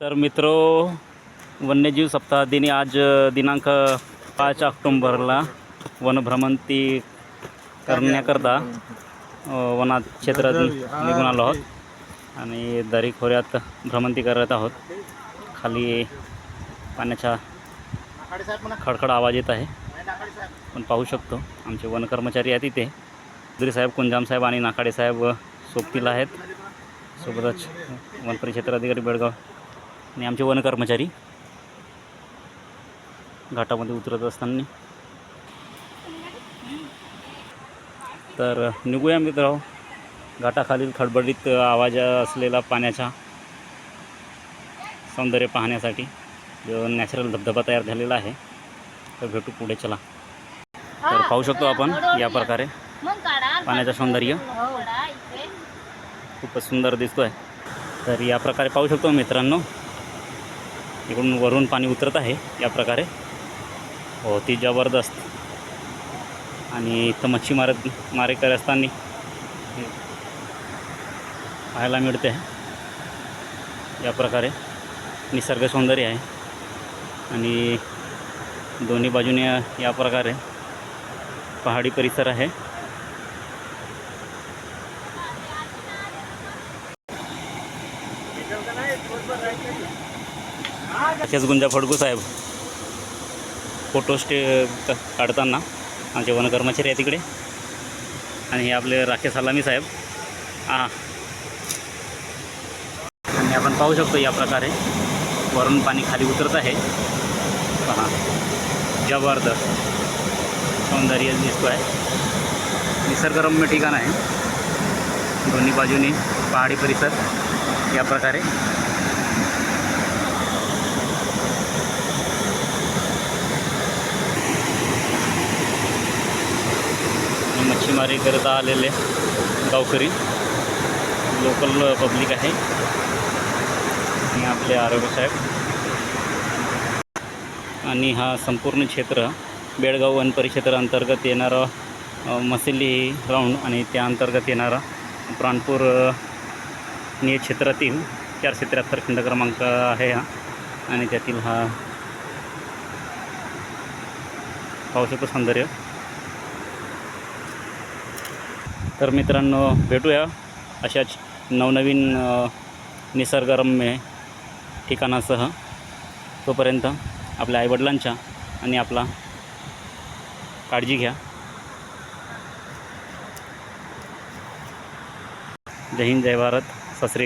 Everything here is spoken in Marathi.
तर मित्रो वन्यजीव सप्ताह दिनी आज दिनांक पाच ऑक्टोंबरला वनभ्रमंती करण्याकरता अ, वनात क्षेत्रात निघून आलो आहोत. आणि दरी खोऱ्यात भ्रमंती करत आहोत. खाली पाण्याचा खडखड आवाज येत आहे. पण पाहू शकतो आमचे वन कर्मचारी आहेत इथे. दुरी साहेब कुंजाम साहेब आणि नाकाडे साहेब सोबतीला आहेत. सोबतच वन परिक्षेत्राधिकारी बेळगाव आणि आमचे वन कर्मचारी घाटामध्ये उतरत असताना. तर निघूया मित्र घाटाखालील खडबडीत आवाज असलेला पाण्याचा सौंदर्य पाहण्यासाठी जो नॅचरल धबधबा तयार झालेला आहे तर भेटू पुढे चला. तर पाहू शकतो आपण या प्रकारे पाण्याचं सौंदर्य. खूपच सुंदर दिसतो आहे तर या प्रकारे पाहू शकतो मित्रांनो. इकडून वरून पाणी उतरत आहे या प्रकारे. हो ती जबरदस्त. आणि इथं मच्छी मारत मारेकरी असताना पाहायला मिळते. या प्रकारे निसर्ग सौंदर्य आहे. आणि दोन्ही बाजूने या प्रकारे पहाडी परिसर आहे. असेच गुंजा फडकू साहेब फोटो स्टे क- काढताना आमचे वन कर्मचारी आहे तिकडे आणि हे आपले राकेश सलामी साहेब. हां आणि आपण पाहू शकतो या प्रकारे वरून पाणी खाली उतरत आहे. हां जबरदस्त. सौंदर्य दिसतो आहे निसर्गरम्य ठिकाण आहे. दोन्ही बाजूनी पहाडी परिसर या प्रकारे मच्छीमारी करता आलेले गावकरी. लोकल पब्लिक आहे. आणि आपले आरोग्यसाहेब आणि हा संपूर्ण क्षेत्र बेळगाव वन परिक्षेत्र अंतर्गत येणारा अ, राऊंड आणि त्या अंतर्गत येणारा प्राणपूर निय क्षेत्रातील चारशे त्र्याहत्तर खंड क्रमांक आहे हा. आणि त्यातील हा पाहू सौंदर्य तर मित्रांनो भेटूया अशाच नवनवीन निसर्गरम्य ठिकाणासह. तोपर्यंत आपल्या आईवडिलांच्या आणि आपला काळजी घ्या. जय हिंद जय भारत. सत